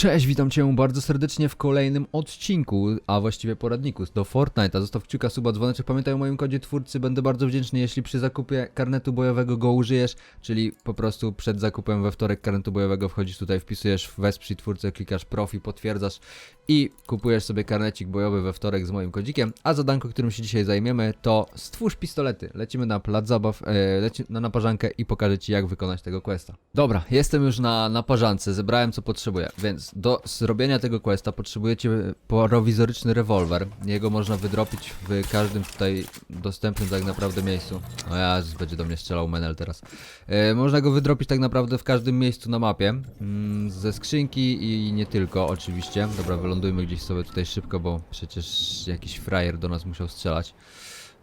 Cześć, witam Cię bardzo serdecznie w kolejnym odcinku, a właściwie poradniku do Fortnite'a. Zostaw kciuka, suba, dzwoneczek. Pamiętaj o moim kodzie twórcy, będę bardzo wdzięczny, jeśli przy zakupie karnetu bojowego go użyjesz, czyli po prostu przed zakupem we wtorek karnetu bojowego wchodzisz tutaj, wpisujesz wesprzyj twórcę, klikasz profi, potwierdzasz i kupujesz sobie karnecik bojowy we wtorek z moim kodzikiem. A zadanko, którym się dzisiaj zajmiemy, to stwórz pistolety. Lecimy na plac zabaw, e, na naparzankę i pokażę Ci, jak wykonać tego questa. Dobra, jestem już na naparzance, zebrałem co potrzebuję, więc do zrobienia tego questa potrzebujecie prowizoryczny rewolwer. Jego można wydropić w każdym tutaj dostępnym tak naprawdę miejscu. O ja, będzie do mnie strzelał Menel teraz. E, można go wydropić tak naprawdę w każdym miejscu na mapie. Mm, ze skrzynki i nie tylko, oczywiście. Dobra, wylądujmy gdzieś sobie tutaj szybko, bo przecież jakiś frajer do nas musiał strzelać.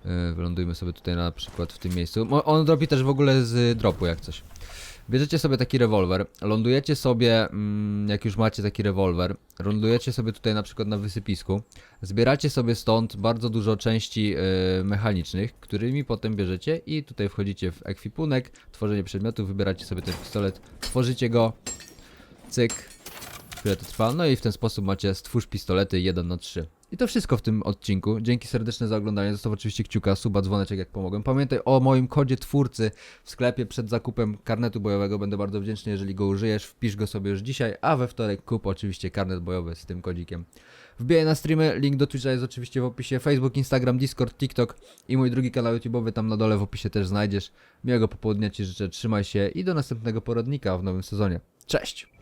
E, Wylądujmy sobie tutaj na przykład w tym miejscu. On dropi też w ogóle z dropu jak coś. Bierzecie sobie taki rewolwer, lądujecie sobie, mm, jak już macie taki rewolwer, lądujecie sobie tutaj na przykład na wysypisku, zbieracie sobie stąd bardzo dużo części e, mechanicznych, którymi potem bierzecie i tutaj wchodzicie w ekwipunek, tworzenie przedmiotów, wybieracie sobie ten pistolet, tworzycie go, cyk, chwilę to trwa, no i w ten sposób macie stwórz pistolety 1 na 3. I to wszystko w tym odcinku. Dzięki serdeczne za oglądanie. Zostaw oczywiście kciuka, suba, dzwoneczek jak pomogłem. Pamiętaj o moim kodzie twórcy w sklepie przed zakupem karnetu bojowego. Będę bardzo wdzięczny, jeżeli go użyjesz. Wpisz go sobie już dzisiaj, a we wtorek kup oczywiście karnet bojowy z tym kodzikiem. Wbijaj na streamy, link do Twitcha jest oczywiście w opisie. Facebook, Instagram, Discord, TikTok i mój drugi kanał YouTube'owy tam na dole w opisie też znajdziesz. Miłego popołudnia Ci życzę, trzymaj się i do następnego poradnika w nowym sezonie. Cześć!